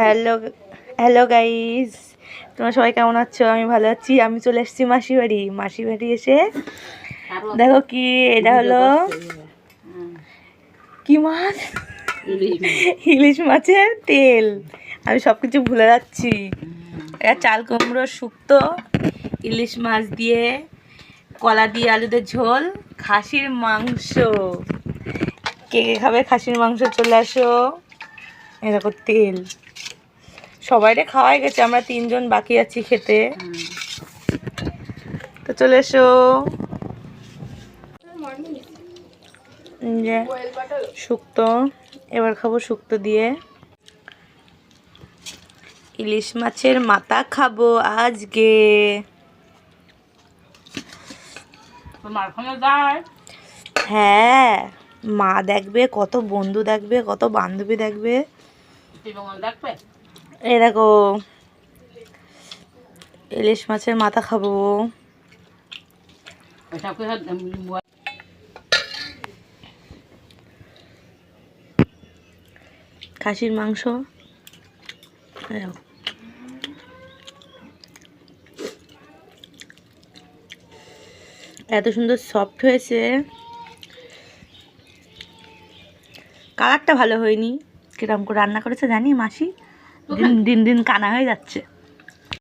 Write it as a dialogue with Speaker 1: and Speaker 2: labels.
Speaker 1: Hello hello guys তোমরা সবাই কেমন আছো? আমি ভালো আছি। আমি চলে এসেছি মাসি বাড়ি মাসি বাড়ি এসে দেখো কি, এটা হলো কি মাছ? ইলিশ মাছের তেল। আমি সব কিছু ভুলে যাচ্ছি। এটা চাল, কুমড়ো, শুক্তো, ইলিশ মাছ দিয়ে, কলা দিয়ে আলুদের ঝোল, খাসির মাংস। কে কে খাবে খাসির মাংস? চলে আসো। এরকম তেল। সবাইরে খাওয়াই গেছে আমরা তিনজন বাকি আছি খেতে। তো চলে এসো। যে শুক্তো এবার খাব শুক্তো দিয়ে। ইলিশ মাছের মাথা খাব আজকে। হ্যাঁ মা দেখবে কত বন্ধু দেখবে কত বান্ধবী দেখবে? এই দেখো, ইলিশ মাছের মাথা খাব। খাসির মাংস। এত সুন্দর সফট হয়েছে। কালারটা ভালো হয়নি। কিরম করে রান্না করেছে জানি মাসি? দিন দিন দিন কানা হয়ে যাচ্ছে।